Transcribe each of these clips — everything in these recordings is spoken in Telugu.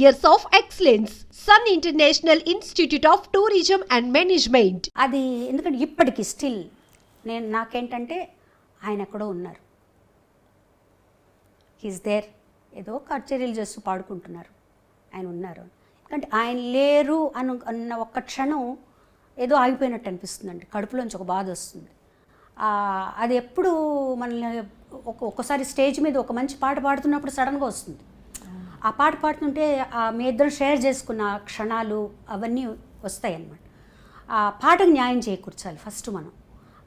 Years of excellence Sun international institute of tourism and management అది ఎందుకంటే ఇప్పటికీ స్టిల్ నేను నాకేంటంటే ఆయన ఎక్కడో ఉన్నారు. హీస్ దేర్ ఏదో కచేరీలు చేస్తూ పాడుకుంటున్నారు. ఆయన ఉన్నారు. ఎందుకంటే ఆయన లేరు అను అన్న ఒక్క క్షణం ఏదో ఆగిపోయినట్టు అనిపిస్తుందండి. కడుపులోంచి ఒక బాధ వస్తుంది. అది ఎప్పుడు మనల్ని ఒక్కొక్కసారి ఒక్కసారి స్టేజ్ మీద ఒక మంచి పాట పాడుతున్నప్పుడు సడన్గా వస్తుంది. ఆ పాట పాడుతుంటే మీ ఇద్దరు షేర్ చేసుకున్న క్షణాలు అవన్నీ వస్తాయి అన్నమాట ఆ పాటకు న్యాయం చేకూర్చాలి ఫస్ట్ మనం.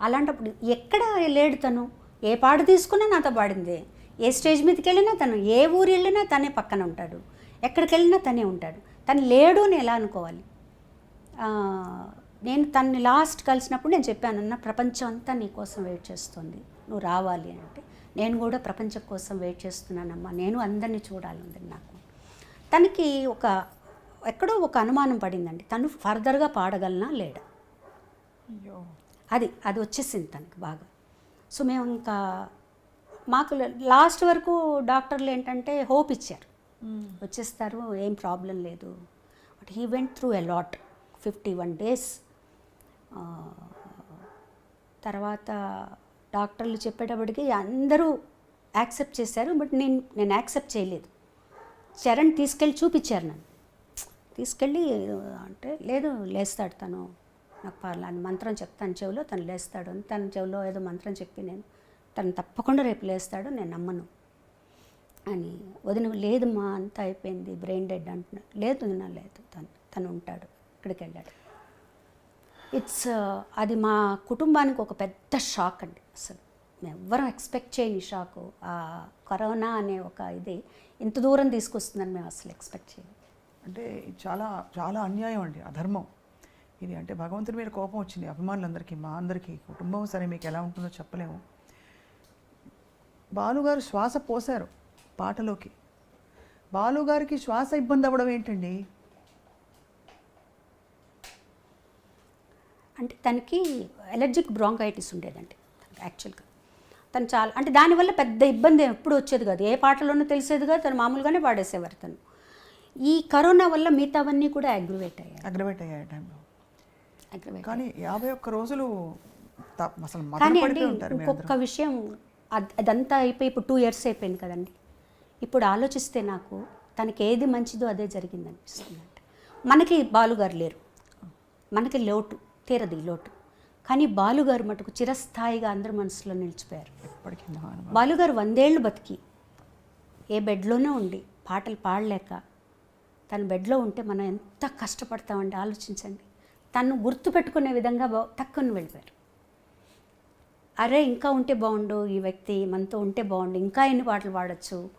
అలాంటప్పుడు ఎక్కడ లేడు తను? ఏ పాట తీసుకున్నా నాతో పాడిందే. ఏ స్టేజ్ మీదకి వెళ్ళినా తను ఏ ఊరు వెళ్ళినా తనే పక్కన ఉంటాడు. ఎక్కడికి వెళ్ళినా తనే ఉంటాడు. తను లేడు అని ఎలా అనుకోవాలి? నేను తన్ని లాస్ట్ కలిసినప్పుడు నేను చెప్పానన్న ప్రపంచం అంతా నీ కోసం వెయిట్ చేస్తుంది. నువ్వు రావాలి అంటే. నేను కూడా ప్రపంచం కోసం వెయిట్ చేస్తున్నానమ్మా. నేను అందరినీ చూడాలంది నాకు. తనకి ఒక ఎక్కడో ఒక అనుమానం పడిందండి. తను ఫర్దర్గా పాడగలనా లేడా? అది అది వచ్చేసింది తనకి బాగా. సో మేము ఇంకా మాకు లాస్ట్ వరకు డాక్టర్లు ఏంటంటే హోప్ ఇచ్చారు. వచ్చేస్తారు ఏం ప్రాబ్లం లేదు. But he went through a lot. Fifty one days. తర్వాత డాక్టర్లు చెప్పేటప్పటికి అందరూ యాక్సెప్ట్ చేశారు బట్ నేను నేను యాక్సెప్ట్ చేయలేదు. చరణ్ తీసుకెళ్ళి చూపించారు నన్ను. తీసుకెళ్ళి అంటే లేదు లేస్తాడు తను. నాకు పర్లేదు మంత్రం చెప్తాను చెవిలో తను లేస్తాడు. అని తన చెవిలో ఏదో మంత్రం చెప్పి నేను తను తప్పకుండా రేపు లేస్తాడు నేను నమ్మను. అని వదిన లేదు మా అంతా అయిపోయింది బ్రెయిన్ డెడ్ అంటున్నాడు లేదు నా లేదు తను తను ఉంటాడు ఇక్కడికి వెళ్ళాడు. ఇట్స్ uh, అది మా కుటుంబానికి ఒక పెద్ద షాక్ అండి అసలు. మేము ఎవ్వరం ఎక్స్పెక్ట్ చేయని షాకు. ఆ కరోనా అనే ఒక ఇది ఇంత దూరం తీసుకొస్తుందని మేము అసలు ఎక్స్పెక్ట్ చేయము అంటే ఇది చాలా చాలా అన్యాయం అండి అధర్మం. ఇది అంటే భగవంతుడి మీద కోపం వచ్చింది అభిమానులందరికీ మా అందరికీ కుటుంబం సరే మీకు ఎలా ఉంటుందో చెప్పలేము. బాలుగారు శ్వాస పోశారు పాటలోకి. బాలుగారికి శ్వాస ఇబ్బంది అవ్వడం ఏంటండి? అంటే తనకి ఎలర్జిక్ బ్రాంకైటిస్ ఉండేదండి యాక్చువల్గా తను చాలా అంటే దానివల్ల పెద్ద ఇబ్బంది ఎప్పుడు వచ్చేది కాదు. ఏ పాటలోనూ తెలిసేది కాదు తను మామూలుగానే పాడేసేవారు తను. ఈ కరోనా వల్ల మిగతావన్నీ కూడా అగ్రివేట్ అయ్యాయి. అగ్రవేట్ అయ్యాయి టైంలో కానీ యాభై ఒక్క రోజులు అసలు కానీ అండి ఇంకొక విషయం అద్- అదంతా అయిపోయి ఇప్పుడు టూ ఇయర్స్ అయిపోయింది కదండి. ఇప్పుడు ఆలోచిస్తే నాకు తనకి ఏది మంచిదో అదే జరిగింది అనిపిస్తుంది అంటే మనకి బాలుగారు లేరు. మనకి లోటు. తీరదు ఈ లోటు. కానీ బాలుగారు మటుకు చిరస్థాయిగా అందరి మనసులో నిలిచిపోయారు. బాలుగారు వందేళ్ళు బతికి ఏ బెడ్లోనే ఉండి పాటలు పాడలేక తన బెడ్లో ఉంటే మనం ఎంత కష్టపడతామండి ఆలోచించండి. తను గుర్తుపెట్టుకునే విధంగా బా తక్కువ వెళ్ళిపోయారు. అరే ఇంకా ఉంటే బాగుండు ఈ వ్యక్తి మనతో ఉంటే బాగుండు ఇంకా ఎన్ని పాటలు పాడొచ్చు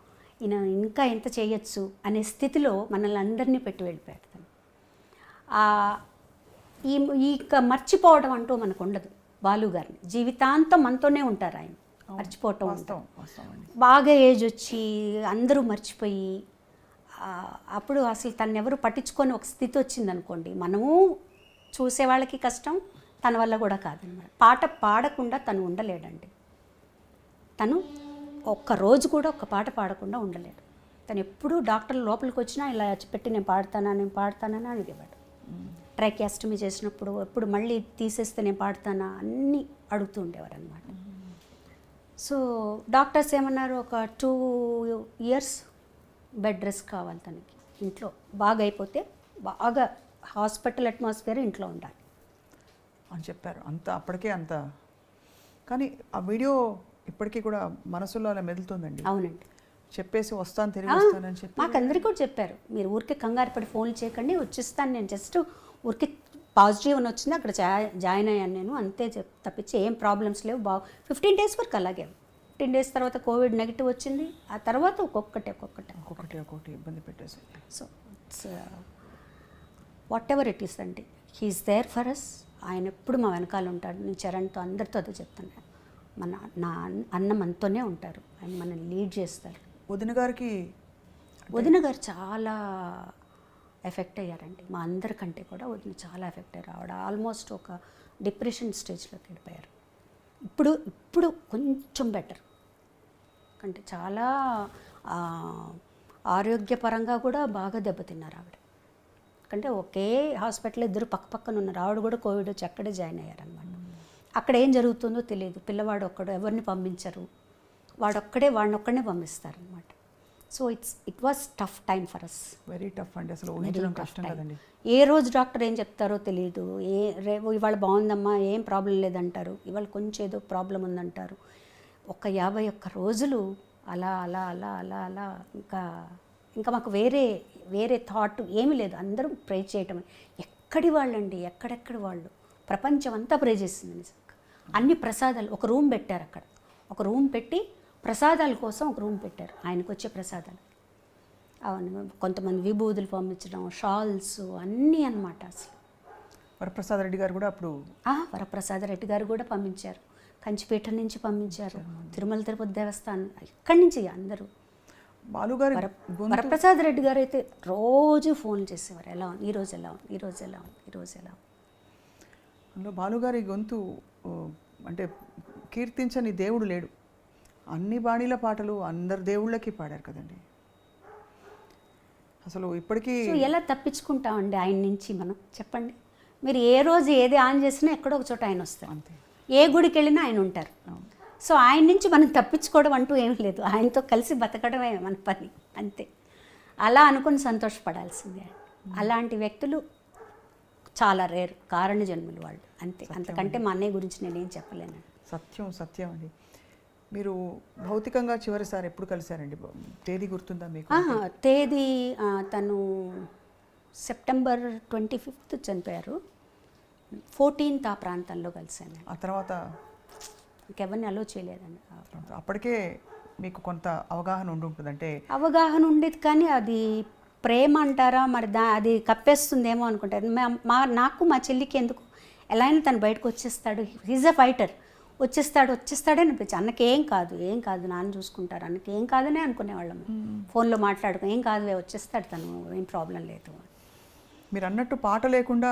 ఈయన ఇంకా ఎంత చేయొచ్చు అనే స్థితిలో మనల్ని అందరినీ పెట్టి వెళ్ళిపోయాడు తను. ఆ, ఈ ఈ మర్చిపోవడం అంటూ మనకు ఉండదు. బాలు గారిని. జీవితాంతం మనతోనే ఉంటారు ఆయన. మర్చిపోవటం బాగా ఏజ్ వచ్చి అందరూ మర్చిపోయి అప్పుడు అసలు తను ఎవరు పట్టించుకొని ఒక స్థితి వచ్చింది అనుకోండి మనము చూసే వాళ్ళకి కష్టం తన వల్ల కూడా కాదనమాట. పాట పాడకుండా తను ఉండలేడండి. తను ఒక్క రోజు కూడా ఒక్క పాట పాడకుండా ఉండలేడు. తను ఎప్పుడూ డాక్టర్లు లోపలికి వచ్చినా ఇలా పెట్టి నేను పాడతానా నేను పాడతానని అడిగేవాడు ట్రైకాస్టమీ చేసినప్పుడు ఎప్పుడు మళ్ళీ తీసేస్తే నేను పాడతానా అన్నీ అడుగుతూ ఉండేవారు అనమాట సో డాక్టర్స్ ఏమన్నారు? ఒక టూ ఇయర్స్ బెడ్ రెస్ట్ కావాలి తనకి. ఇంట్లో బాగా అయిపోతే బాగా హాస్పిటల్ అట్మాస్ఫియర్ ఇంట్లో ఉండాలి. అని చెప్పారు. అంత అప్పటికే అంత. కానీ ఆ వీడియో ఇప్పటికీ కూడా మనసులో అలా మెదులుతుందండి. అవునండి. చెప్పేసి వస్తాను తిరిగి వస్తానని చెప్పి. మాకందరికీ కూడా చెప్పారు. మీరు ఊరికే కంగారు పడి ఫోన్లు చేయకండి వచ్చేస్తాను నేను. జస్ట్ ఊరికే పాజిటివ్ అని వచ్చింది అక్కడ జా- జాయిన్ అయ్యాను నేను. అంతే చెప్ తప్పించి ఏం ప్రాబ్లమ్స్ లేవు. బాగా ఫిఫ్టీన్ డేస్ వరకు అలాగే. ఫిఫ్టీన్ డేస్ తర్వాత కోవిడ్ నెగిటివ్ వచ్చింది. ఆ తర్వాత ఒక్కొక్కటి ఒక్కొక్కటి ఒక్కొక్కటి ఒక్కొక్కటి ఇబ్బంది పెట్టేసి. So it's whatever it is అండి. He is there for us ఆయన ఎప్పుడు మా వెనకాల ఉంటాడు. నేను చరణ్తో అందరితో అదే చెప్తాను. మన నా అన్న- అన్న మనతోనే ఉంటారు. ఆయన మనల్ని లీడ్ చేస్తారు. వదిన గారికి వదిన గారు చాలా ఎఫెక్ట్ అయ్యారండి. మా అందరికంటే కూడా వదిన చాలా ఎఫెక్ట్ అయ్యారు. ఆవిడ ఆల్మోస్ట్ ఒక డిప్రెషన్ స్టేజ్లోకి వెళ్ళిపోయారు. ఇప్పుడు ఇప్పుడు కొంచెం బెటర్. అంటే చాలా ఆరోగ్యపరంగా కూడా బాగా దెబ్బతిన్నారు ఆవిడ. ఎందుకంటే ఒకే హాస్పిటల్ ఇద్దరు పక్క పక్కన ఉన్నారు. ఆవిడ కూడా కోవిడ్ వచ్చి అక్కడే జాయిన్ అయ్యారనమాట అక్కడ ఏం జరుగుతుందో తెలియదు. పిల్లవాడు ఒక్కడు ఎవరిని పంపించరు. వాడొక్కడే వాడిని ఒక్కడనే పంపిస్తారనమాట so it's it was tough time for us very tough అండి అసలు ఊహించడం కష్టం కదండి. ఏ రోజు డాక్టర్ ఏం చెప్తారో తెలియదు ఏ రేపు ఇవాళ బాగుందమ్మా ఏం ప్రాబ్లం లేదంటారు. ఇవాళ కొంచెం ఏదో ప్రాబ్లం ఉందంటారు. ఒక యాభై ఒక్క రోజులు అలా అలా అలా అలా అలా ఇంకా ఇంకా మాకు వేరే వేరే థాట్ ఏమీ లేదు. అందరూ ప్రే చేయటం ఎక్కడి వాళ్ళండి? ఎక్కడెక్కడి వాళ్ళు? ప్రపంచం అంతా ప్రే చేసింది నిజంగా. అన్ని ప్రసాదాలు ఒక రూమ్ పెట్టారు అక్కడ. ఒక రూమ్ పెట్టి ప్రసాదాల కోసం ఒక రూమ్ పెట్టారు. ఆయనకు వచ్చే ప్రసాదాలు. అవును కొంతమంది విభూతులు పంపించడం షాల్స్ అన్నీ అన్నమాట అసలు. వరప్రసాద్ రెడ్డి గారు కూడా అప్పుడు వరప్రసాద రెడ్డి గారు కూడా పంపించారు. కంచిపేట నుంచి పంపించారు. తిరుమల తిరుపతి దేవస్థానం ఇక్కడి నుంచి అందరూ. బాలుగారి వరప్రసాద్ రెడ్డి గారు అయితే రోజు ఫోన్ చేసేవారు. ఎలా ఉంది? ఈరోజు ఎలా ఉంది? ఈరోజు ఎలా ఉంది? ఈరోజు ఎలా ఉంది? అందులో బాలుగారి గొంతు అంటే కీర్తించని దేవుడు లేడు. అన్ని బాణీల పాటలు అందరు దేవుళ్ళకి పాడారు కదండి. అసలు ఇప్పటికీ ఎలా తప్పించుకుంటామండి ఆయన నుంచి మనం? చెప్పండి. మీరు ఏ రోజు ఏది ఆన్ చేసినా ఎక్కడో ఒక చోట ఆయన వస్తారు. అంతే. ఏ గుడికి వెళ్ళినా ఆయన ఉంటారు. సో ఆయన నుంచి మనం తప్పించుకోవడం అంటూ ఏం లేదు. ఆయనతో కలిసి బతకడమే మన పని. అంతే. అలా అనుకుని సంతోషపడాల్సిందే. అలాంటి వ్యక్తులు చాలా రేరు కారణ జన్ములు వాళ్ళు. అంతే. అంతకంటే మా అన్నయ్య గురించి నేనేం చెప్పలేను సత్యం సత్యం అండి. మీరు భౌతికంగా చివరిసారి ఎప్పుడు కలిశారండి? తేదీ గుర్తుందా మీకు? తేదీ తను సెప్టెంబర్ ట్వంటీ ఫిఫ్త్ చనిపోయారు. ఫోర్టీన్త్ ఆ ప్రాంతంలో కలిశాను. ఆ తర్వాత? ఇంకెవరిని అలో చేయలేదండి. అప్పటికే మీకు కొంత అవగాహన ఉండి ఉంటుంది. అంటే అవగాహన ఉండేది కానీ అది ప్రేమ అంటారా? మరి దా అది కప్పేస్తుందేమో అనుకుంటారు. మా- మా నాకు మా చెల్లికి ఎందుకు? ఎలా అయినా తను బయటకు వచ్చేస్తాడు. హీజ్ అ ఫైటర్ వచ్చేస్తాడు వచ్చేస్తాడే అనిపించి అన్నకి ఏం కాదు ఏం కాదు నాన్న చూసుకుంటారు అన్నకి ఏం కాదనే అనుకునేవాళ్ళం ఫోన్లో మాట్లాడుకో ఏం కాదు వచ్చేస్తాడు తను ఏం ప్రాబ్లం లేదు. మీరు అన్నట్టు పాట లేకుండా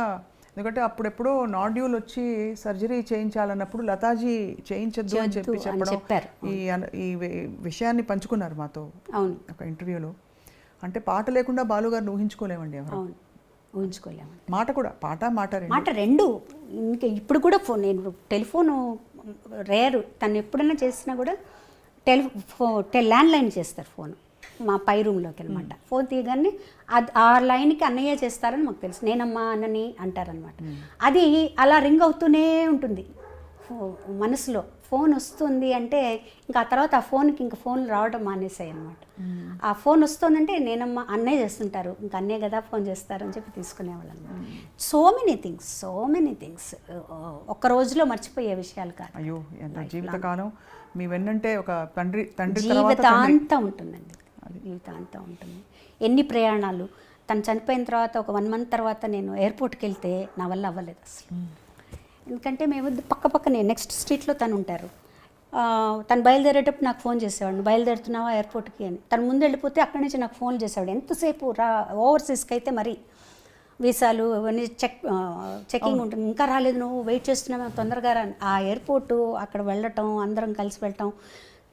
ఎందుకంటే అప్పుడెప్పుడో నాడ్యూల్ వచ్చి సర్జరీ చేయించాలన్నప్పుడు లతాజీ చేయించొద్దు అని చెప్పి చెప్పడం చెప్పారు. ఈ ఈ విషయాన్ని పంచుకున్నారు మాతో అవును. ఒక ఇంటర్వ్యూలో. అంటే పాట లేకుండా బాలుగారిని ఊహించుకోలేమండి ఎవరు. అవును. ఊహించుకోలేము. మాట కూడా పాట మాట మాట రెండు. ఇంకా ఇప్పుడు కూడా ఫోన్ నేను టెలిఫోను రేరు తను ఎప్పుడైనా చేసినా కూడా టెలి ఫో టె ల్యాండ్ లైన్ చేస్తారు ఫోన్. మా పై రూమ్లోకి అనమాట ఫోన్ తీయగానే అది ఆ లైన్కి అన్నయ్య చేస్తారని మాకు తెలుసు. నేనమ్మా అన్నని అంటారనమాట అది అలా రింగ్ అవుతూనే ఉంటుంది. మనసులో. ఫోన్ వస్తుంది అంటే ఇంకా ఆ తర్వాత ఆ ఫోన్కి ఇంకా ఫోన్ రావడం మానేసాయి అనమాట ఆ ఫోన్ వస్తుందంటే నేనమ్మ అన్నయ్య చేస్తుంటారు ఇంకా అన్నయ్య కదా ఫోన్ చేస్తారు అని చెప్పి తీసుకునేవాళ్ళం so many things so many things ఒక్క రోజులో మర్చిపోయే విషయాలు కాదు. అయ్యో ఎంత జీవితకాలం. మీ వెన్నంటే ఒక తండ్రి తండ్రి జీవితాంతం ఉంటుందండి. జీవితాంతం ఉంటుంది. ఎన్ని ప్రయాణాలు తను చనిపోయిన తర్వాత ఒక వన్ మంత్ తర్వాత నేను ఎయిర్పోర్ట్కి వెళ్తే నా వల్ల అవ్వలేదు అసలు. ఎందుకంటే మేము పక్క పక్కనే నెక్స్ట్ స్ట్రీట్లో తను ఉంటారు. తను బయలుదేరేటప్పుడు నాకు ఫోన్ చేసేవాడు "నువ్వు బయలుదేరుతున్నావా ఎయిర్పోర్ట్కి అని. తను ముందు వెళ్ళిపోతే అక్కడి నుంచి నాకు ఫోన్ చేసేవాడు. ఎంతసేపు రా ఓవర్సీస్కి అయితే మరి వీసాలు అవన్నీ చెక్ చెకింగ్ ఉంటుంది. ఇంకా రాలేదు నువ్వు వెయిట్ చేస్తున్నావు? తొందరగా రా. ఆ ఎయిర్పోర్టు అక్కడ వెళ్ళటం అందరం కలిసి వెళ్ళటం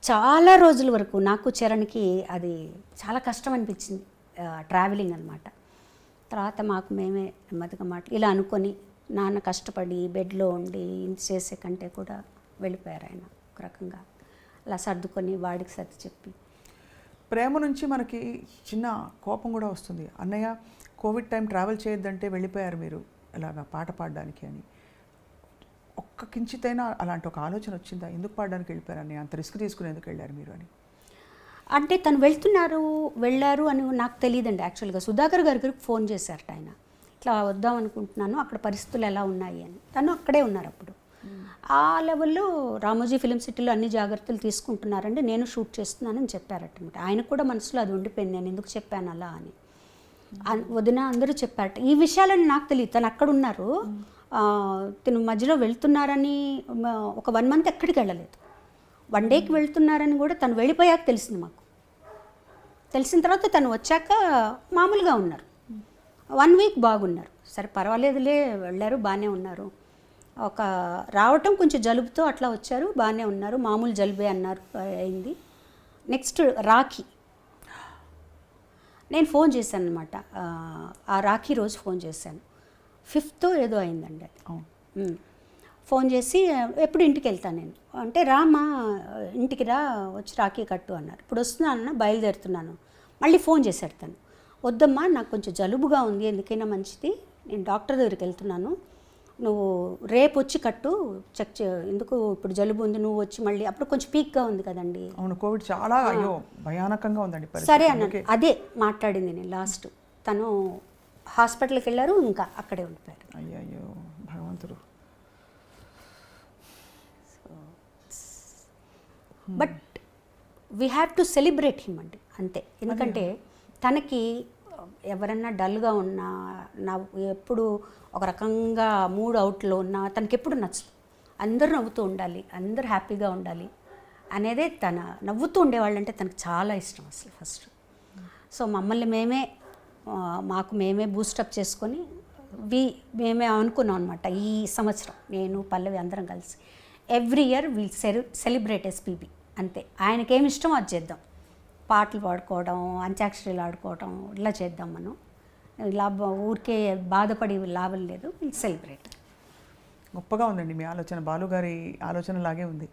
చాలా రోజుల వరకు నాకు చరణ్కి అది చాలా కష్టం అనిపించింది. ట్రావెలింగ్ అనమాట తర్వాత మాకు మేమే నెమ్మదిగా మాట్లా ఇలా అనుకొని నాన్న కష్టపడి బెడ్లో ఉండి ఇంత చేసే కంటే కూడా వెళ్ళిపోయారు ఆయన ఒక రకంగా. అలా సర్దుకొని వాడికి సర్ది చెప్పి. ప్రేమ నుంచి మనకి చిన్న కోపం కూడా వస్తుంది. అన్నయ్య కోవిడ్ టైం ట్రావెల్ చేయొద్దంటే వెళ్ళిపోయారు మీరు ఇలాగా పాట పాడడానికి అని. ఒక్క కించితైనా అలాంటి ఒక ఆలోచన వచ్చిందా? ఎందుకు పాడడానికి వెళ్ళిపోయారు అన్నయ్య? అంత రిస్క్ తీసుకుని ఎందుకు వెళ్ళారు మీరు అని. అంటే తను వెళ్తున్నారు వెళ్ళారు అని నాకు తెలియదండి యాక్చువల్గా. సుధాకర్ గారి దగ్గరికి ఫోన్ చేశారట ఆయన. ఇట్లా వద్దాం అనుకుంటున్నాను అక్కడ పరిస్థితులు ఎలా ఉన్నాయి అని. తను అక్కడే ఉన్నారు అప్పుడు. ఆ లెవెల్లో రామోజీ ఫిలిం సిటీలో అన్ని జాగ్రత్తలు తీసుకుంటున్నారండి. నేను షూట్ చేస్తున్నానని చెప్పారట ఆయన కూడా మనసులో అది ఉండిపోయింది. నేను ఎందుకు చెప్పాను అలా అని. వదిన అందరూ చెప్పారట. ఈ విషయాలని నాకు తెలియదు. తను అక్కడ ఉన్నారు. తను మధ్యలో వెళ్తున్నారని ఒక వన్ మంత్ ఎక్కడికి వెళ్ళలేదు. వన్ డేకి వెళ్తున్నారని కూడా తను వెళ్ళిపోయాక తెలిసింది మాకు. తెలిసిన తర్వాత తను వచ్చాక మామూలుగా ఉన్నారు. వన్ వీక్ బాగున్నారు. సరే పర్వాలేదులే వెళ్ళారు బాగానే ఉన్నారు. ఒక రావటం కొంచెం జలుబుతో అట్లా వచ్చారు బాగానే ఉన్నారు. మామూలు జలుబే అన్నారు అయింది. నెక్స్ట్ రాఖీ. నేను ఫోన్ చేశాను అనమాట ఆ రాఖీ రోజు ఫోన్ చేశాను. ఫిఫ్త్ ఏదో అయిందండి అది. ఫోన్ చేసి ఎప్పుడు ఇంటికి వెళ్తాను నేను? అంటే రామా ఇంటికి రా వచ్చి రాఖీ కట్టు అన్నారు. ఇప్పుడు వస్తున్నాను బయలుదేరుతున్నాను. మళ్ళీ ఫోన్ చేశాడు తను. వద్దమ్మా నాకు కొంచెం జలుబుగా ఉంది ఎందుకైనా మంచిది. నేను డాక్టర్ దగ్గరికి వెళ్తున్నాను. నువ్వు రేపు వచ్చి కట్టు చెక్ చే ఎందుకు ఇప్పుడు జలుబు ఉంది నువ్వు వచ్చి మళ్ళీ అప్పుడు కొంచెం పీక్గా ఉంది కదండి. అవును కోవిడ్ చాలా అయ్యో భయానకంగా ఉందండి. సరే అందుకే అదే మాట్లాడింది నేను లాస్ట్. తను హాస్పిటల్కి వెళ్ళారు ఇంకా అక్కడే ఉండిపోయారు. అయ్యయ్యో భగవంతుడు. But we have to celebrate him అండి అంతే. ఎందుకంటే తనకి ఎవరన్నా డల్గా ఉన్నా నా ఎప్పుడు ఒక రకంగా మూడ్ అవుట్లో ఉన్నా తనకి ఎప్పుడు నచ్చదు. అందరూ నవ్వుతూ ఉండాలి అందరూ హ్యాపీగా ఉండాలి అనేదే తన నవ్వుతూ ఉండేవాళ్ళంటే తనకు చాలా ఇష్టం అసలు ఫస్ట్. సో మమ్మల్ని మేమే మాకు మేమే బూస్టప్ చేసుకొని వి మేమే అనుకున్నాం అనమాట ఈ సంవత్సరం నేను పల్లవి అందరం కలిసి. Every year we'll cell celebrate SPB అంతే. ఆయనకేమి ఇష్టమో అది చేద్దాం. పాటలు పాడుకోవడం అంత్యాక్షరీలు ఆడుకోవడం ఇలా చేద్దాం మనం. ఇలా ఊరికే బాధపడి లాభం లేదు సెలబ్రేట్. గొప్పగా ఉందండి మీ ఆలోచన. బాలు గారి ఆలోచన లాగే ఉంది.